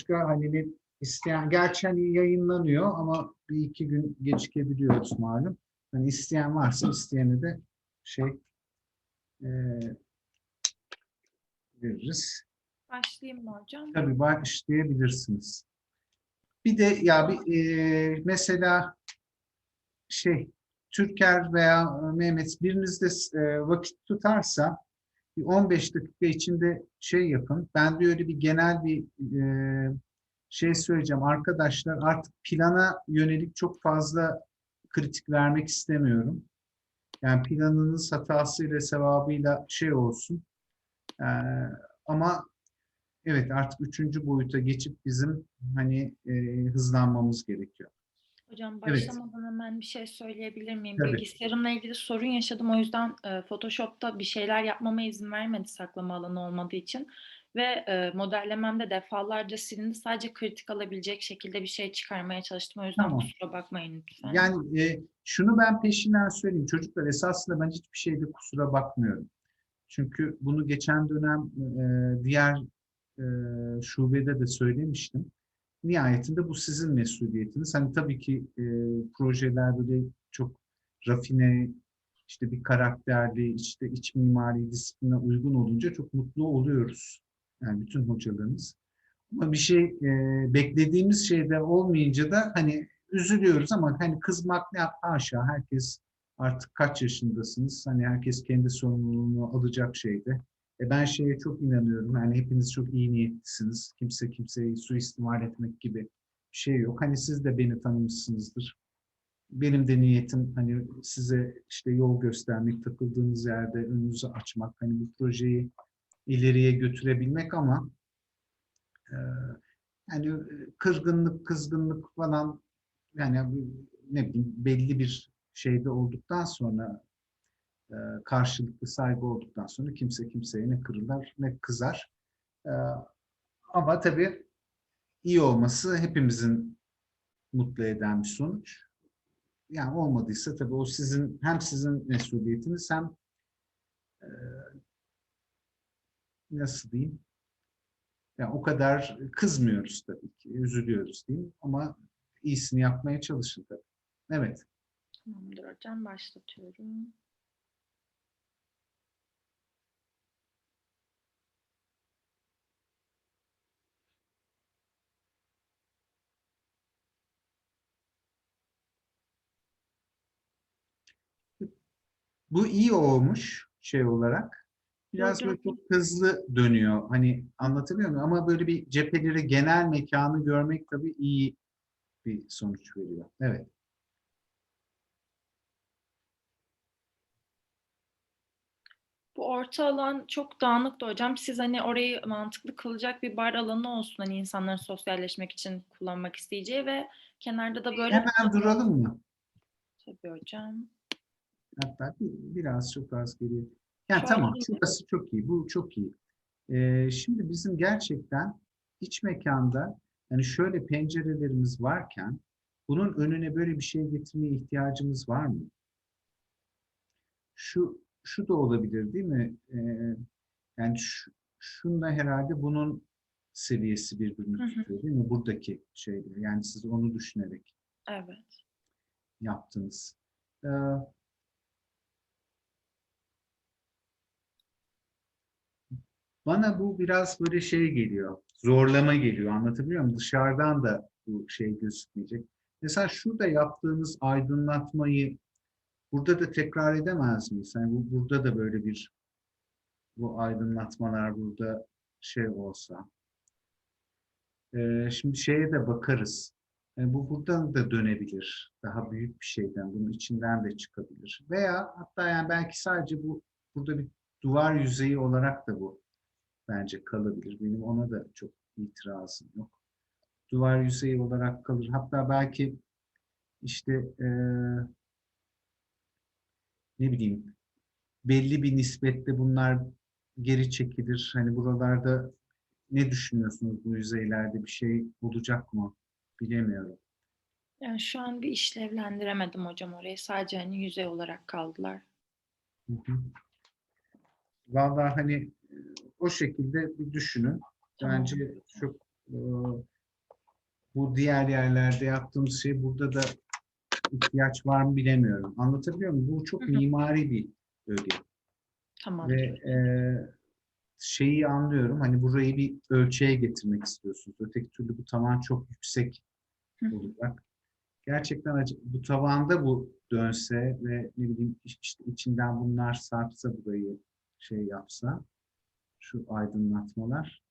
başka hani isteyen, gerçi hani yayınlanıyor ama bir iki gün gecikebiliyoruz malum. Hani isteyen varsa isteyene de şey e, veririz. Başlayayım mı hocam? Tabii başlayabilirsiniz. Bir de ya bir e, mesela şey Türker veya Mehmet biriniz de e, vakit tutarsa 15 dakika içinde şey yapın. Ben de öyle bir genel bir e, şey söyleyeceğim. Arkadaşlar artık plana yönelik çok fazla kritik vermek istemiyorum. Yani planınız hatasıyla sevabıyla şey olsun. E, ama evet artık üçüncü boyuta geçip bizim hani e, hızlanmamız gerekiyor. Hocam Evet. başlamadan hemen bir şey söyleyebilir miyim? Tabii. Bilgisayarımla ilgili sorun yaşadım. O yüzden e, Photoshop'ta bir şeyler yapmama izin vermedi saklama alanı olmadığı için. Ve e, modellememde defalarca silindi. Sadece kritik alabilecek şekilde bir şey çıkarmaya çalıştım. O yüzden Tamam. kusura bakmayın lütfen. Yani e, şunu ben peşinden söyleyeyim. Çocuklar esasında ben hiçbir şeyde kusura bakmıyorum. Çünkü bunu geçen dönem e, diğer e, şubede de söylemiştim. Nihayetinde bu sizin mesuliyetiniz. Hani tabii ki e, projeler böyle çok rafine, işte bir karakterli, işte iç mimari disipline uygun olunca çok mutlu oluyoruz. Yani bütün hocalarımız. Ama bir şey e, beklediğimiz şeyde olmayınca da hani üzülüyoruz ama hani kızmak ne haşa herkes artık kaç yaşındasınız hani herkes kendi sorumluluğunu alacak şeyde. E ben şeye çok inanıyorum yani hepiniz çok iyi niyetlisiniz. Kimse kimseyi suistimal etmek gibi bir şey yok. Hani siz de beni tanımışsınızdır. Benim de niyetim hani size işte yol göstermek, takıldığınız yerde önünüzü açmak, hani bu projeyi ileriye götürebilmek ama e, yani e, kırgınlık, kızgınlık falan yani ne bileyim belli bir şeyde olduktan sonra e, karşılıklı saygı olduktan sonra kimse kimseye ne kırılır ne kızar. E, ama tabii iyi olması hepimizin mutlu eden bir sonuç. Yani olmadıysa tabii o sizin hem sizin mesuliyetiniz hem e, nasıl diyeyim yani o kadar kızmıyoruz tabii ki, üzülüyoruz diyeyim ama iyisini yapmaya çalışın tabii. Evet. Tamamdır hocam başlatıyorum. Bu iyi olmuş şey olarak. Biraz böyle çok hızlı dönüyor. Hani anlatabiliyor muyum? Ama böyle bir cepheleri, genel mekanı görmek tabii iyi bir sonuç veriyor. Evet. Bu orta alan çok dağınıktı hocam. Siz hani orayı mantıklı kılacak bir bar alanı olsun hani insanların sosyalleşmek için kullanmak isteyeceği ve kenarda da böyle Hemen duralım mı? Tabii hocam. Hatta bir, biraz çok az geriye. Yani tamam, şurası çok iyi, bu çok iyi. Ee, şimdi bizim gerçekten iç mekanda yani şöyle pencerelerimiz varken bunun önüne böyle bir şey getirmeye ihtiyacımız var mı? Şu şu da olabilir değil mi? Ee, yani şu, şunla herhalde bunun seviyesi birbirini Hı hı. tutuyor değil mi? Buradaki şeyler. Yani siz onu düşünerek Evet. yaptınız. Ee, bana bu biraz böyle şey geliyor, zorlama geliyor. Anlatabiliyor muyum? Dışarıdan da bu şey gözükmeyecek. Mesela şurada yaptığınız aydınlatmayı burada da tekrar edemez miyiz? Yani bu, burada da böyle bir bu aydınlatmalar burada şey olsa. Ee, şimdi şeye de bakarız. Yani bu buradan da dönebilir. Daha büyük bir şeyden, bunun içinden de çıkabilir. Veya hatta yani belki sadece bu burada bir duvar yüzeyi olarak da bu bence kalabilir. Benim ona da çok itirazım yok. Duvar yüzeyi olarak kalır. Hatta belki işte eee, ne bileyim belli bir nispette bunlar geri çekilir. Hani buralarda ne düşünüyorsunuz bu yüzeylerde bir şey olacak mı? Bilemiyorum. Yani şu an bir işlevlendiremedim hocam orayı. Sadece hani yüzey olarak kaldılar. Hı hı. Vallahi hani e, o şekilde bir düşünün. Bence çok e, bu diğer yerlerde yaptığımız şey burada da ihtiyaç var mı bilemiyorum. Anlatabiliyor muyum? Bu çok mimari bir öge. Tamam. Ve e, şeyi anlıyorum. Hani burayı bir ölçüye getirmek istiyorsunuz. Öteki türlü bu tavan çok yüksek olacak. Gerçekten bu tavanda bu dönse ve ne bileyim işte içinden bunlar sarpsa burayı şey yapsa şu aydınlatmalar.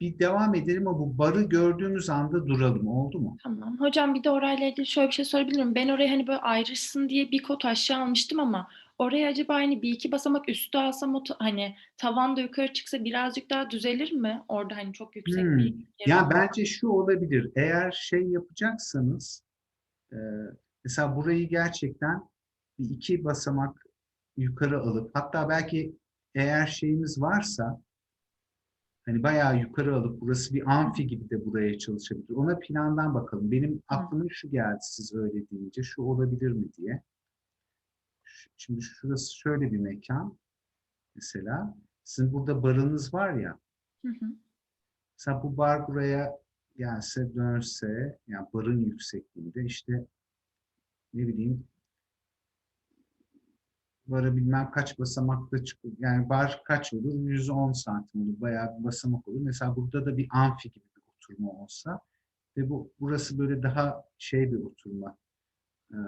Bir devam edelim ama bu barı gördüğümüz anda duralım. Oldu mu? Tamam. Hocam bir de orayla ilgili şöyle bir şey sorabilir miyim? Ben oraya hani böyle ayrışsın diye bir kot aşağı almıştım ama oraya acaba hani bir iki basamak üstü alsam o hani tavan da yukarı çıksa birazcık daha düzelir mi? Orada hani çok yüksek Hmm. bir Ya olmaz. bence şu olabilir. Eğer şey yapacaksanız e, mesela burayı gerçekten bir iki basamak yukarı alıp hatta belki eğer şeyimiz varsa hani bayağı yukarı alıp burası bir amfi gibi de buraya çalışabilir. Ona plandan bakalım. Benim aklıma şu geldi siz öyle deyince. Şu olabilir mi diye. Şimdi şurası şöyle bir mekan. Mesela sizin burada barınız var ya. Hı hı. Mesela bu bar buraya gelse, dönse, yani barın yüksekliğinde işte ne bileyim barı bilmem kaç basamakta çıkıyor. Yani bar kaç olur? 110 santim olur. Bayağı bir basamak olur. Mesela burada da bir amfi gibi bir oturma olsa ve bu burası böyle daha şey bir oturma. eee,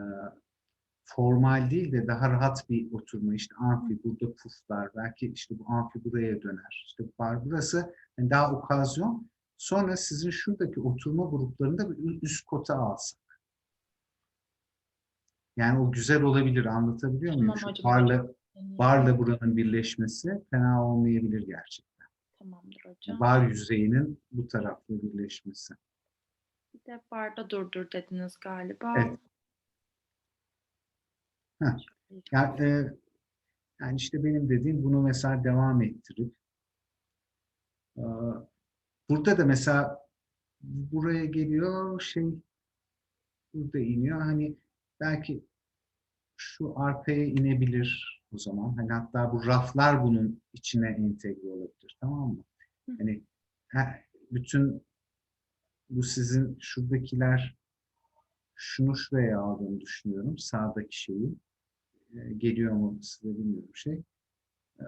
formal değil de daha rahat bir oturma. İşte amfi, burada puflar. Belki işte bu amfi buraya döner. İşte bar burası yani daha okazyon. Sonra sizin şuradaki oturma gruplarında bir üst kota alsak. Yani o güzel olabilir. Anlatabiliyor muyum? Tamam Şu barla, barla buranın birleşmesi fena olmayabilir gerçekten. Tamamdır hocam. Bar yüzeyinin bu tarafla birleşmesi. Bir de barda durdur dediniz galiba. Evet. Heh. Yani, e, yani işte benim dediğim bunu mesela devam ettirip e, burada da mesela buraya geliyor şey burada iniyor hani belki şu arkaya inebilir o zaman hani hatta bu raflar bunun içine entegre olabilir tamam mı? Hı. Hani he- bütün bu sizin şuradakiler şunu şuraya aldığını düşünüyorum sağdaki şeyi e, geliyor mu size bilmiyorum şey. E,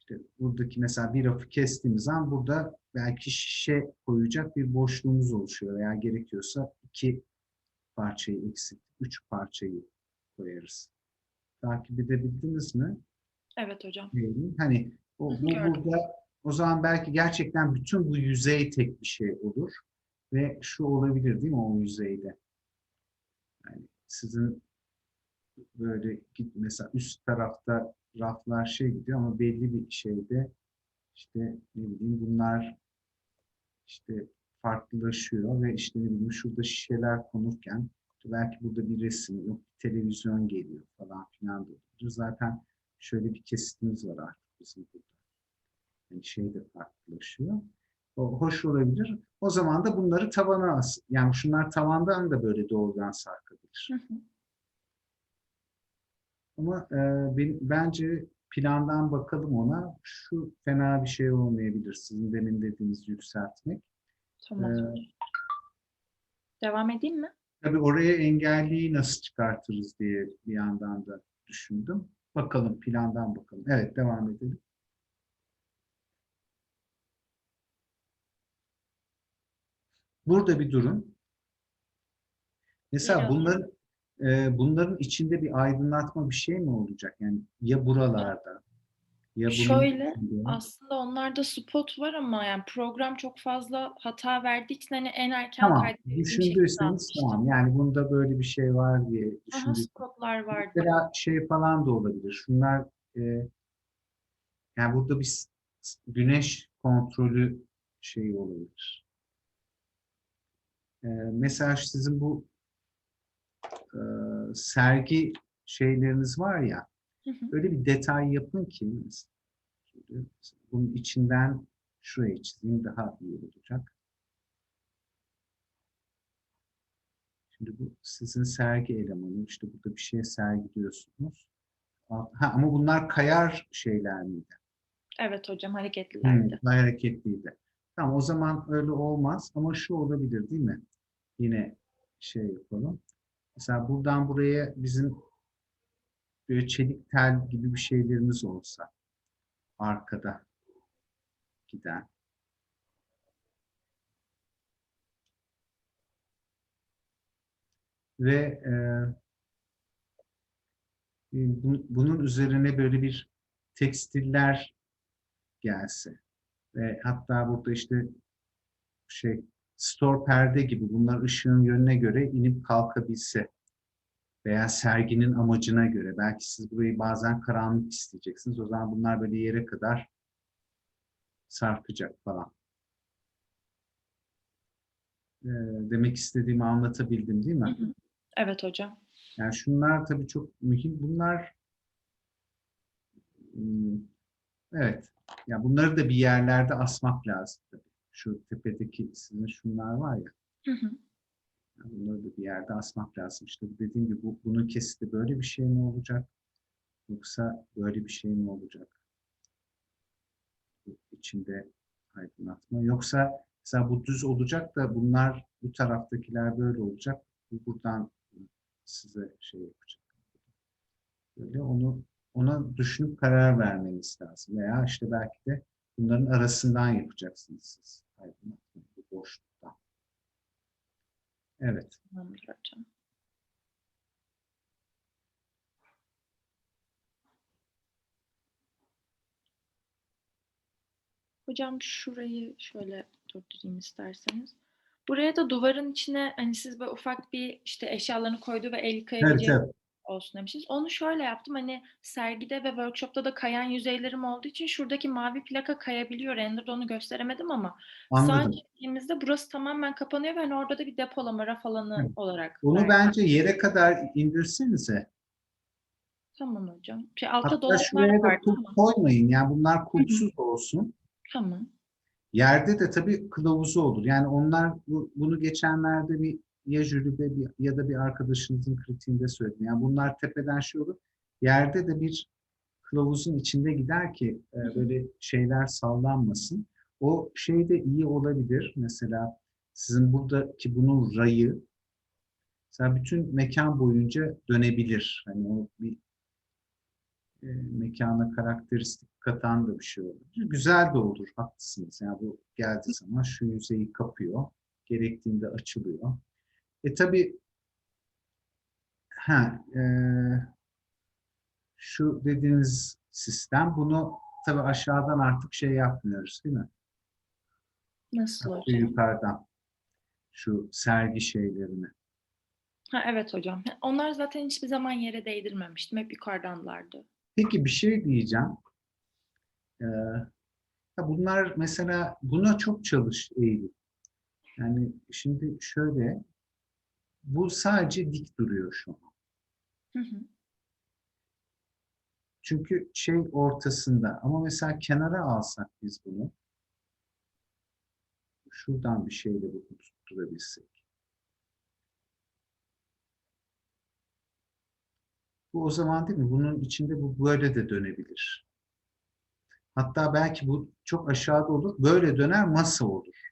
işte buradaki mesela bir rafı kestiğimiz zaman burada belki şişe koyacak bir boşluğumuz oluşuyor veya gerekiyorsa iki parçayı eksik, üç parçayı koyarız. Takip edebildiniz mi? Evet hocam. Diyelim. Hani o, bu gördüm. burada o zaman belki gerçekten bütün bu yüzey tek bir şey olur ve şu olabilir değil mi o yüzeyde? Yani sizin böyle git mesela üst tarafta raflar şey gidiyor ama belli bir şeyde işte ne bileyim bunlar işte farklılaşıyor ve işte ne bileyim şurada şişeler konurken belki burada bir resim yok bir televizyon geliyor falan filan olabilir. Zaten şöyle bir kesitimiz var artık bizim burada. Yani şey de farklılaşıyor. O hoş olabilir. O zaman da bunları tavana as. Yani şunlar tavandan da böyle doğrudan sarkabilir. Hı hı. Ama e, ben- bence plandan bakalım ona. Şu fena bir şey olmayabilir. Sizin demin dediğiniz yükseltmek. Tamam. Ee, Devam edeyim mi? Tabii oraya engelliyi nasıl çıkartırız diye bir yandan da düşündüm. Bakalım plandan bakalım. Evet devam edelim. Burada bir durun. Mesela Geliyorum. bunların e, bunların içinde bir aydınlatma bir şey mi olacak? Yani ya buralarda ya bunun Şöyle, içinde. Aslında onlarda spot var ama yani program çok fazla hata verdiği için hani en erken Tamam. Düşündüyseniz tamam. Yani bunda böyle bir şey var diye Aha, düşündüyseniz. spotlar vardı. Mesela şey falan da olabilir. Şunlar e, yani burada bir güneş kontrolü şeyi olabilir. E, mesela sizin bu e, sergi şeyleriniz var ya Hı hı. öyle bir detay yapın ki mesela bunun içinden şuraya çizeyim daha iyi olacak. Şimdi bu sizin sergi elemanı. İşte burada bir şey sergiliyorsunuz. Ha, ama bunlar kayar şeyler miydi? Evet hocam Hmm, hareketlilerdi. hareketliydi. Tamam o zaman öyle olmaz ama şu olabilir değil mi? Yine şey yapalım. Mesela buradan buraya bizim böyle çelik tel gibi bir şeylerimiz olsa arkada giden. Ve e, e, bu- bunun üzerine böyle bir tekstiller gelse ve hatta burada işte şey store perde gibi bunlar ışığın yönüne göre inip kalkabilse veya serginin amacına göre belki siz burayı bazen karanlık isteyeceksiniz o zaman bunlar böyle yere kadar sarkacak falan. Ee, demek istediğimi anlatabildim değil mi? Evet hocam. Yani şunlar tabii çok mühim. Bunlar evet. Ya bunları da bir yerlerde asmak lazım tabii. Şu tepedeki sizin şunlar var ya. Hı hı. Yani Bunları da bir yerde asmak lazım. İşte dediğim gibi bu, bunun kesiti böyle bir şey mi olacak? Yoksa böyle bir şey mi olacak? İçinde aydınlatma. Yoksa mesela bu düz olacak da bunlar bu taraftakiler böyle olacak. Bu buradan size şey yapacak. Böyle onu ona düşünüp karar vermeniz lazım. Veya işte belki de bunların arasından yapacaksınız siz. Aydınlatma, bu boşluktan. Evet. Tamamdır hocam. Hocam şurayı şöyle durdurayım isterseniz. Buraya da duvarın içine hani siz böyle ufak bir işte eşyalarını koyduğu ve el Evet, yıkayabileceği evet. Olsun demiştiniz. Onu şöyle yaptım hani sergide ve workshopta da kayan yüzeylerim olduğu için şuradaki mavi plaka kayabiliyor. Render'da onu gösteremedim ama Anladım. çektiğimizde burası tamamen kapanıyor ve hani orada da bir depolama raf alanı Evet. olarak. Onu verdim. bence yere kadar indirsenize. Tamam hocam. Şey, altta Hatta şuraya da ama. koymayın. Yani bunlar kulpsuz olsun. Tamam. Yerde de tabii kılavuzu olur. Yani onlar bu- bunu geçenlerde bir ya jüride bir, ya da bir arkadaşınızın kritiğinde söyledim. Yani bunlar tepeden şey olur. Yerde de bir kılavuzun içinde gider ki e, böyle şeyler sallanmasın. O şey de iyi olabilir. Mesela sizin buradaki bunun rayı mesela bütün mekan boyunca dönebilir. Hani o bir e, mekana karakteristik katan da bir şey olur. Güzel de olur, haklısınız. Yani bu geldiği zaman şu yüzeyi kapıyor, gerektiğinde açılıyor. E tabii ha, e, şu dediğiniz sistem bunu tabii aşağıdan artık şey yapmıyoruz değil mi? Nasıl hocam? yukarıdan şu sergi şeylerini. Ha, evet hocam. Onlar zaten hiçbir zaman yere değdirmemiştim. Hep yukarıdanlardı. Peki bir şey diyeceğim. Ee, bunlar mesela buna çok çalış Eylül. Yani şimdi şöyle bu sadece dik duruyor şu an. Hı hı. Çünkü şey ortasında ama mesela kenara alsak biz bunu şuradan bir şeyle bunu tutturabilsek. Bu o zaman değil mi? Bunun içinde bu böyle de dönebilir. Hatta belki bu çok aşağıda olur. Böyle döner masa olur.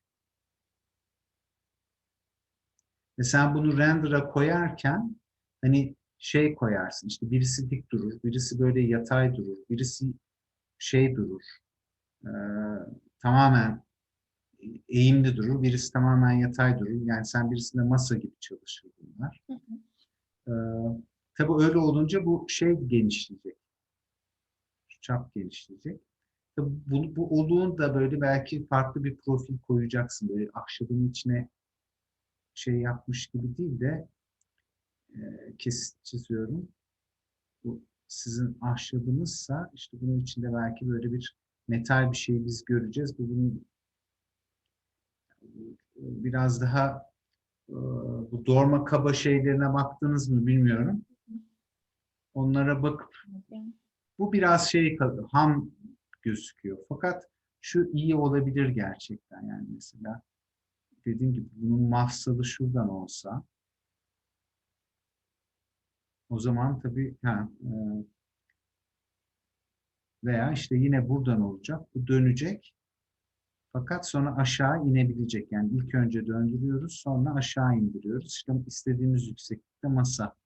Ve sen bunu render'a koyarken hani şey koyarsın. işte birisi dik durur, birisi böyle yatay durur, birisi şey durur. Ee, tamamen eğimli durur, birisi tamamen yatay durur. Yani sen birisinde masa gibi çalışır bunlar. Hı hı. Ee, tabii öyle olunca bu şey genişleyecek. Şu çap genişleyecek. Tabii bu, bu oluğun da böyle belki farklı bir profil koyacaksın. Böyle ahşabın içine şey yapmış gibi değil de e, kesit çiziyorum. Bu sizin ahşabınızsa işte bunun içinde belki böyle bir metal bir şey biz göreceğiz. Bu bunun biraz daha e, bu dorma kaba şeylerine baktınız mı bilmiyorum. Onlara bakıp bu biraz şey ham gözüküyor. Fakat şu iyi olabilir gerçekten yani mesela dediğim gibi bunun mafsalı şuradan olsa o zaman tabii ha, e, veya işte yine buradan olacak. Bu dönecek. Fakat sonra aşağı inebilecek. Yani ilk önce döndürüyoruz, sonra aşağı indiriyoruz. İşte istediğimiz yükseklikte masa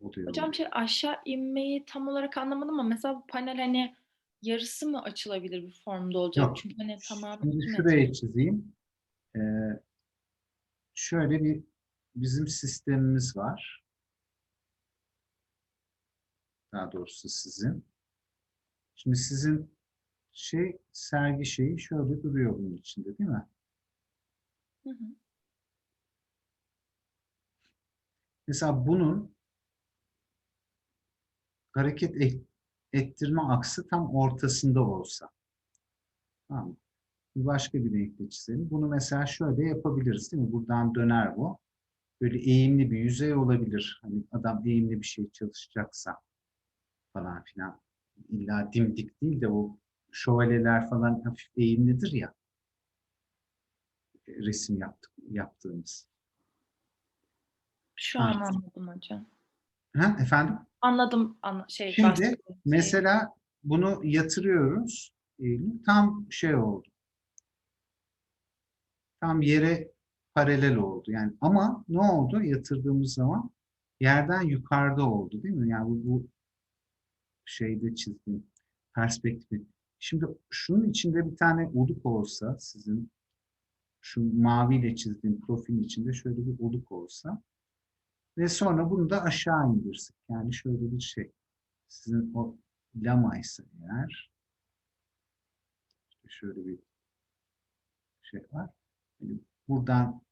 oluyor. Hocam şey aşağı inmeyi tam olarak anlamadım ama mesela bu panel hani yarısı mı açılabilir bir formda olacak? Yok. Çünkü hani tamamen Şimdi şuraya çizeyim. Ee, şöyle bir bizim sistemimiz var. Daha doğrusu sizin. Şimdi sizin şey sergi şeyi şöyle duruyor bunun içinde değil mi? Hı hı. Mesela bunun hareket et- ettirme aksı tam ortasında olsa. Tamam mı? Bir başka bir renkle çizelim. Bunu mesela şöyle yapabiliriz değil mi? Buradan döner bu. Böyle eğimli bir yüzey olabilir. Hani adam eğimli bir şey çalışacaksa falan filan. İlla dimdik değil de o şövalyeler falan hafif eğimlidir ya. Resim yaptık, yaptığımız. Şu an anladım hocam. Ha, efendim? Anladım anla şey Şimdi. Mesela bunu yatırıyoruz. Tam şey oldu. Tam yere paralel oldu. Yani ama ne oldu yatırdığımız zaman? Yerden yukarıda oldu değil mi? Yani bu, bu şeyde çizdiğim perspektifi. Şimdi şunun içinde bir tane oluk olsa sizin şu maviyle çizdiğim profilin içinde şöyle bir oluk olsa ve sonra bunu da aşağı indirsek. Yani şöyle bir şey. Sizin o lama ise eğer şöyle bir şey var. Yani buradan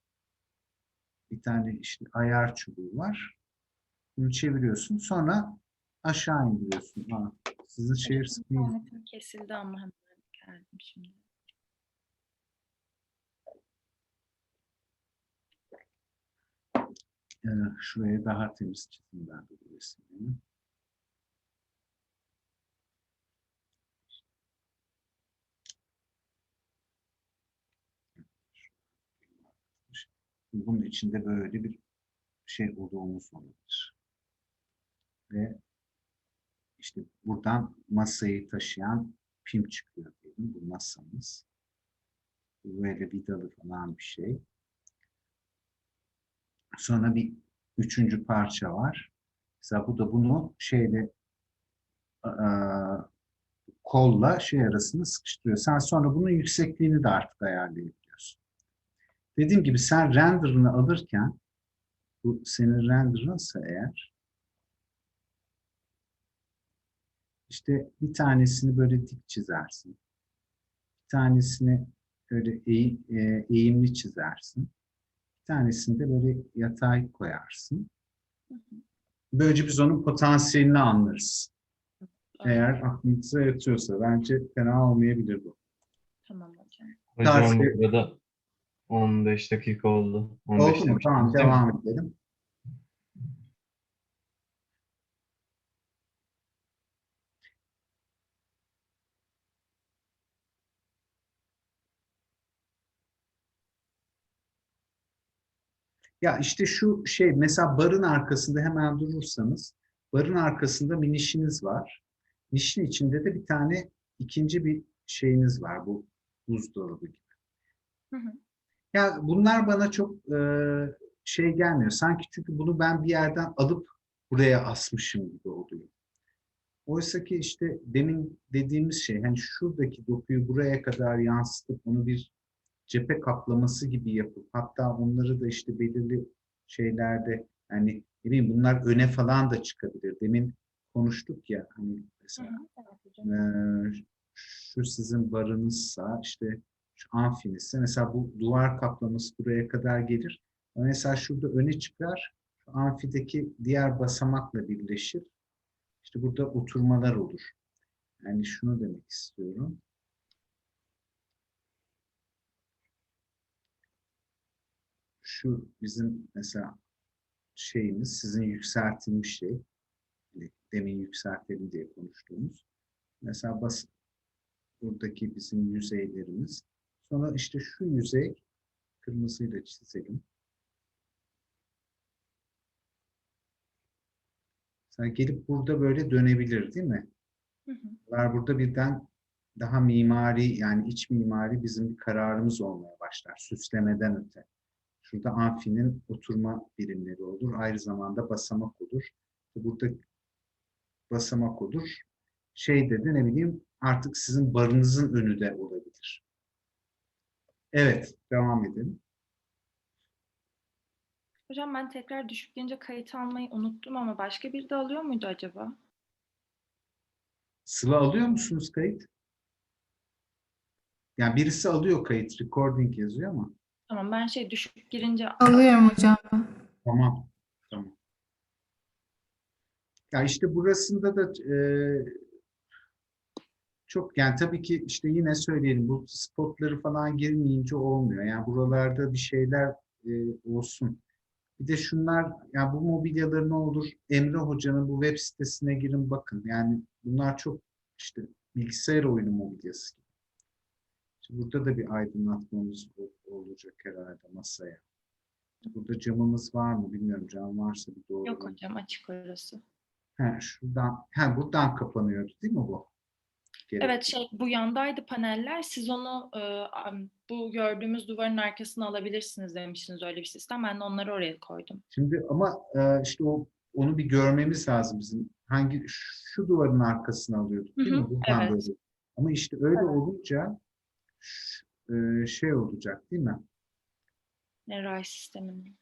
bir tane işte ayar çubuğu var. Bunu çeviriyorsun. Sonra aşağı indiriyorsun. Ha, sizin şehir İnternetim kesildi ama hemen geldim şimdi. Ee, şuraya daha temiz çizeyim ben de bu Bunun içinde böyle bir şey olduğumuz olabilir. Ve işte buradan masayı taşıyan pim çıkıyor diyelim. Bu masamız. Böyle vidalı falan bir şey. Sonra bir üçüncü parça var. Mesela bu da bunu şeyle kolla şey arasında sıkıştırıyor. Sen sonra bunun yüksekliğini de artık ayarlayabiliyorsun. Dediğim gibi sen render'ını alırken bu senin render'ınsa eğer işte bir tanesini böyle dik çizersin. Bir tanesini böyle eğ- e, eğimli çizersin. Bir tanesini de böyle yatay koyarsın. Böylece biz onun potansiyelini anlarız. Eğer aklınıza yatıyorsa bence fena olmayabilir bu. Tamam hocam. Hocam burada 15 dakika oldu. 15 Oldu mu? demiştiniz Tamam devam edelim. Ya işte şu şey mesela barın arkasında hemen durursanız barın arkasında bir nişiniz var. Nişin içinde de bir tane ikinci bir şeyiniz var bu buzdolabı gibi. Hı hı. Ya bunlar bana çok e, şey gelmiyor. Sanki çünkü bunu ben bir yerden alıp buraya asmışım gibi oluyor. Oysa ki işte demin dediğimiz şey hani şuradaki dokuyu buraya kadar yansıtıp onu bir cephe kaplaması gibi yapıp hatta onları da işte belirli şeylerde hani ne bileyim bunlar öne falan da çıkabilir. Demin konuştuk ya hani mesela. Eee, şu sizin barınızsa işte şu amfinizse mesela bu duvar kaplaması buraya kadar gelir. Mesela şurada öne çıkar. Amfideki diğer basamakla birleşir. İşte burada oturmalar olur. Yani şunu demek istiyorum. Şu bizim mesela şeyimiz sizin yükseltilmiş şey. Hani Demin yükseltelim diye konuştuğumuz. Mesela bas, buradaki bizim yüzeylerimiz. Sonra işte şu yüzey kırmızıyla çizelim. Mesela gelip burada böyle dönebilir değil mi? Hı hı. Burada birden daha mimari yani iç mimari bizim bir kararımız olmaya başlar. Süslemeden öte. Şurada amfinin oturma birimleri olur. Aynı zamanda basamak olur. Burada basamak olur. Şey dedi ne bileyim artık sizin barınızın önü de olabilir. Evet, devam edelim. Hocam ben tekrar düşük gelince kayıt almayı unuttum ama başka biri de alıyor muydu acaba? Sıla alıyor musunuz kayıt? Yani birisi alıyor kayıt, recording yazıyor ama. Tamam ben şey düşük girince Alıyorum hocam. Tamam, tamam. Ya işte burasında da e, çok yani tabii ki işte yine söyleyelim bu spotları falan girmeyince olmuyor. Yani buralarda bir şeyler e, olsun. Bir de şunlar yani bu mobilyalar ne olur? Emre Hoca'nın bu web sitesine girin bakın. Yani bunlar çok işte bilgisayar oyunu mobilyası gibi. Şimdi burada da bir aydınlatmamız ol- olacak herhalde masaya. Burada camımız var mı bilmiyorum. Cam varsa bir doğru. yok hocam açık orası. He, şuradan, he, buradan kapanıyordu değil mi bu? Gerek Evet şey bu yandaydı paneller. Siz onu e, bu gördüğümüz duvarın arkasına alabilirsiniz demiştiniz öyle bir sistem. Ben de onları oraya koydum. Şimdi ama e, işte o onu bir görmemiz lazım bizim. Hangi şu duvarın arkasına alıyorduk değil mi? Buradan evet. böyle. Ama işte öyle Evet. olunca e, şey olacak değil mi? Ne ray sisteminin.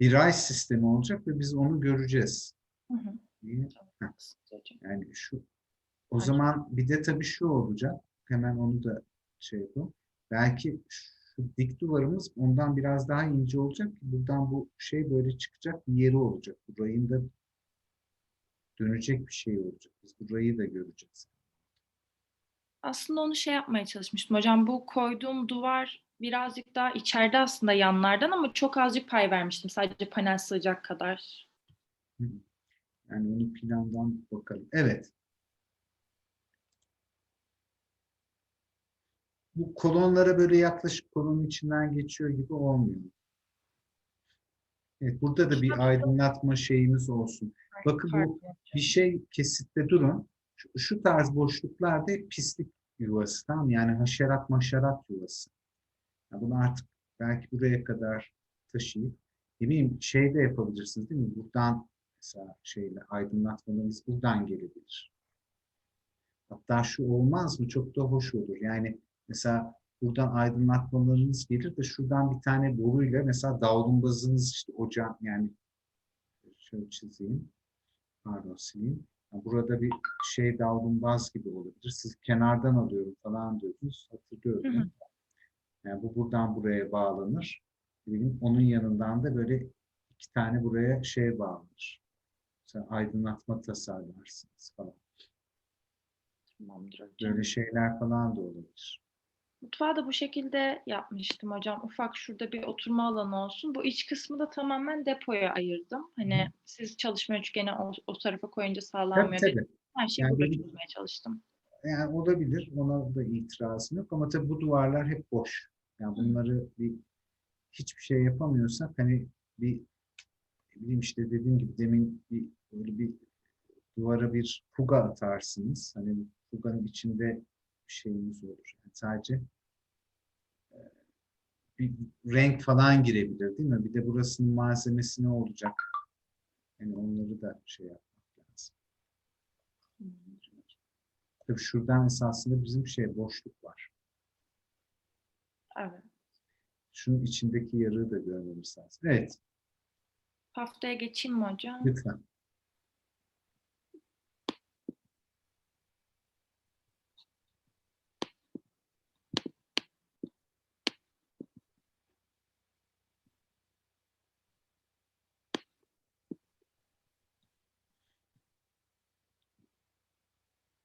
Bir ray sistemi olacak ve biz onu göreceğiz. Hı hı. Yani şu o Aynen. zaman bir de tabii şu olacak. Hemen onu da şey yapalım. Belki şu dik duvarımız ondan biraz daha ince olacak ki buradan bu şey böyle çıkacak bir yeri olacak. Bu rayın da dönecek bir şey olacak. Biz bu rayı da göreceğiz. Aslında onu şey yapmaya çalışmıştım hocam. Bu koyduğum duvar birazcık daha içeride aslında yanlardan ama çok azıcık pay vermiştim. Sadece panel sığacak kadar. Yani onu plandan bakalım. Evet. Bu kolonlara böyle yaklaşık kolonun içinden geçiyor gibi olmuyor. Evet, burada da bir aydınlatma şeyimiz olsun. Bakın bu bir şey kesitte durun. Şu, şu tarz boşluklarda pislik yuvası tamam? Yani haşerat maşerat yuvası. Ya bunu artık belki buraya kadar taşıyıp ne bileyim şey de yapabilirsiniz değil mi? Buradan mesela şeyle aydınlatmalarınız buradan gelebilir. Hatta şu olmaz mı? Çok da hoş olur. Yani mesela buradan aydınlatmalarınız gelir de şuradan bir tane boruyla mesela davlumbazınız işte ocağın yani şöyle çizeyim. Pardon sileyim. Ya Burada bir şey davlumbaz gibi olabilir. Siz kenardan alıyorum falan diyordunuz. Hatırlıyorum. Hı hı. Yani bu buradan buraya bağlanır. Bileyim, onun yanından da böyle iki tane buraya şey bağlanır. Mesela aydınlatma tasarlarsınız falan. Tamamdır hocam. Böyle şeyler falan da olabilir. Mutfağı da bu şekilde yapmıştım hocam. Ufak şurada bir oturma alanı olsun. Bu iç kısmı da tamamen depoya ayırdım. Hani siz çalışma üçgeni o, o tarafa koyunca Tabii sağlanmıyor tabii. dedim. Her şeyi Yani burada benim- çözmeye çalıştım. Yani olabilir. Ona da itirazım yok ama tabii bu duvarlar hep boş. Yani bunları bir hiçbir şey yapamıyorsak hani bir bileyim işte dediğim gibi demin bir böyle bir duvara bir fuga atarsınız. Hani fuganın içinde bir şeyimiz olur. Yani sadece bir renk falan girebilir değil mi? Bir de burasının malzemesi ne olacak? Yani onları da şey yapmak lazım. Tabii şuradan esasında bizim şey boşluk var. Evet. Şunun içindeki yarığı da görmemiz lazım. Evet, Haftaya geçeyim mi hocam? lütfen.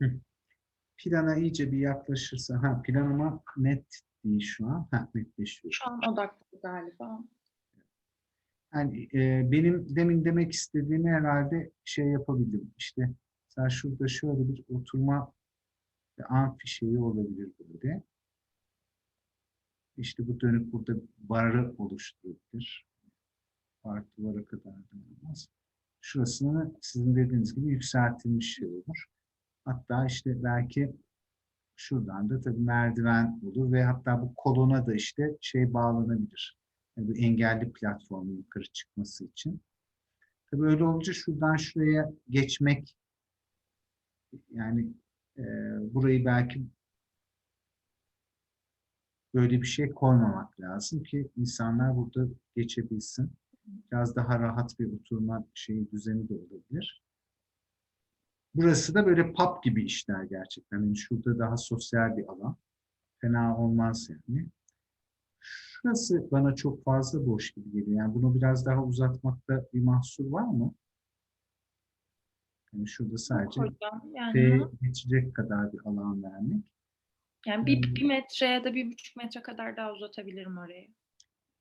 Hı. Plana iyice bir yaklaşırsa, ha planıma net değil şu an. Ha netleşiyor. Şu an odaklı galiba. Yani e, benim demin demek istediğimi herhalde şey yapabildim. İşte mesela şurada şöyle bir oturma amfi şeyi olabilir böyle. İşte bu dönüp burada barı oluşturabilir. Artı duvara kadar da olmaz. Şurasını sizin dediğiniz gibi yükseltilmiş şey olur. Hatta işte belki Şuradan da tabii merdiven olur ve hatta bu kolona da işte şey bağlanabilir. Yani bu engelli platformun yukarı çıkması için. Tabii öyle olunca şuradan şuraya geçmek yani e, burayı belki böyle bir şey koymamak lazım ki insanlar burada geçebilsin. Biraz daha rahat bir oturma şeyi düzeni de olabilir. Burası da böyle pub gibi işler gerçekten. Yani şurada daha sosyal bir alan. Fena olmaz yani. Şurası bana çok fazla boş gibi geliyor. Yani bunu biraz daha uzatmakta bir mahsur var mı? Yani şurada sadece Hocam yani, geçecek kadar bir alan vermek. yani bir, bir metre ya da bir buçuk metre kadar daha uzatabilirim orayı.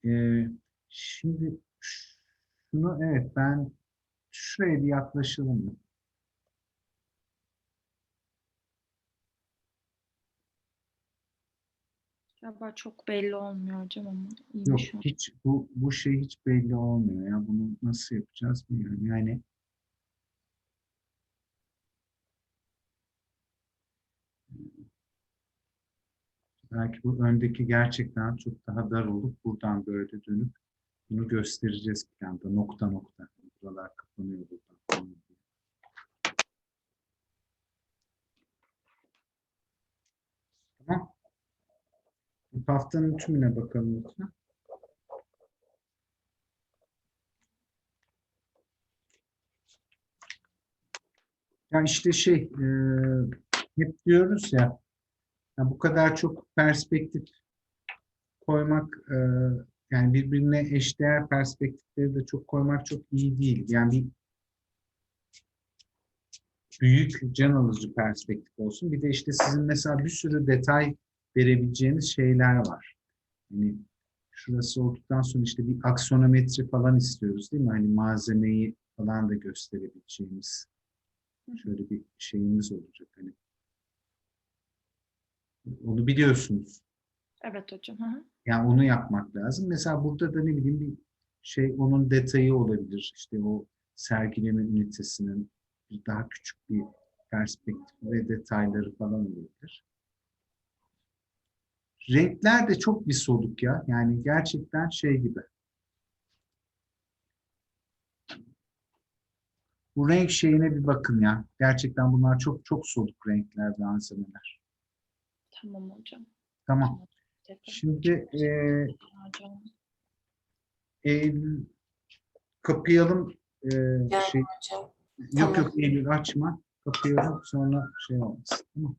Ee, şimdi şunu evet ben şuraya bir yaklaşalım mı? Galiba çok belli olmuyor hocam ama Yok iyiymiş o. hiç bu bu şey hiç belli olmuyor ya. Bunu nasıl yapacağız bilmiyorum. Yani belki bu öndeki gerçekten çok daha dar olup buradan böyle dönüp bunu göstereceğiz planda. Nokta nokta. Buralar kapanıyor buradan. falan diye. Tamam. Bu haftanın tümüne bakalım lütfen. Ya işte şey, e, hep diyoruz ya, ya bu kadar çok perspektif koymak, e, yani birbirine eşdeğer perspektifleri de çok koymak çok iyi değil. Yani bir büyük can alıcı perspektif olsun. Bir de işte sizin mesela bir sürü detay verebileceğiniz şeyler var. Hani şurası olduktan sonra işte bir aksonometri falan istiyoruz değil mi? Hani malzemeyi falan da gösterebileceğimiz şöyle bir şeyimiz olacak hani. Onu biliyorsunuz. Evet hocam. Hı hı. Yani onu yapmak lazım. Mesela burada da ne bileyim bir şey onun detayı olabilir. İşte o sergileme ünitesinin bir daha küçük bir perspektif ve detayları falan olabilir. Renkler de çok bir soluk ya. Yani gerçekten şey gibi. Bu renk şeyine bir bakın ya. Gerçekten bunlar çok çok soluk renkler ve malzemeler. Tamam hocam. Tamam. Şimdi eee hocam. Eylül kapayalım. eee, şey, yok Tamam. yok Eylül açma. Kapayalım sonra şey olmasın. Tamam.